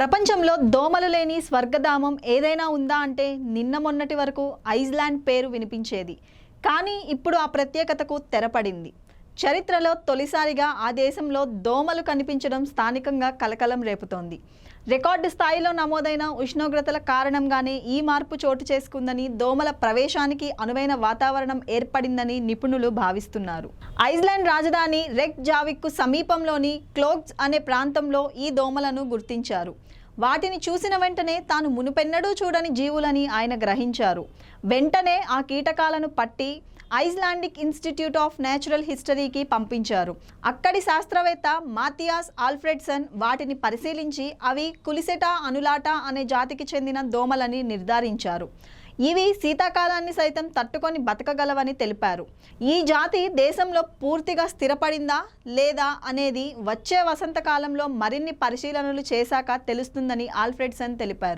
ప్రపంచంలో దోమలు లేని స్వర్గధామం ఏదైనా ఉందా అంటే నిన్న మొన్నటి వరకు ఐస్లాండ్ పేరు వినిపించేది. కానీ ఇప్పుడు ఆ ప్రత్యేకతకు తెరపడింది. చరిత్రలో తొలిసారిగా ఆ దేశంలో దోమలు కనిపించడం స్థానికంగా కలకలం రేపుతోంది. రికార్డు స్థాయిలో నమోదైన ఉష్ణోగ్రతల కారణంగానే ఈ మార్పు చోటు చేసుకుందని దోమల ప్రవేశానికి అనువైన వాతావరణం ఏర్పడిందని నిపుణులు భావిస్తున్నారు. ఐస్లాండ్ రాజధాని రెక్ జావిక్కు సమీపంలోని క్లోగ్స్ అనే ప్రాంతంలో ఈ దోమలను గుర్తించారు. వాటిని చూసిన వెంటనే తాను మునుపెన్నడూ చూడని జీవులని ఆయన గ్రహించారు. వెంటనే ఆ కీటకాలను పట్టి ఐస్లాండిక్ ఇన్స్టిట్యూట్ ఆఫ్ నేచురల్ హిస్టరీకి పంపించారు. అక్కడి శాస్త్రవేత్త మాథియాస్ ఆల్ఫ్రెడ్సన్ వాటిని పరిశీలించి అవి కులిసెటా అనులాటా అనే జాతికి చెందిన దోమలని నిర్ధారించారు. ఇవి శీతాకాలాన్ని సైతం తట్టుకొని బతకగలవని తెలిపారు. ఈ జాతి దేశంలో పూర్తిగా స్థిరపడిందా లేదా అనేది వచ్చే వసంతకాలంలో మరిన్ని పరిశీలనలు చేశాక తెలుస్తుందని ఆల్ఫ్రెడ్సన్ తెలిపారు.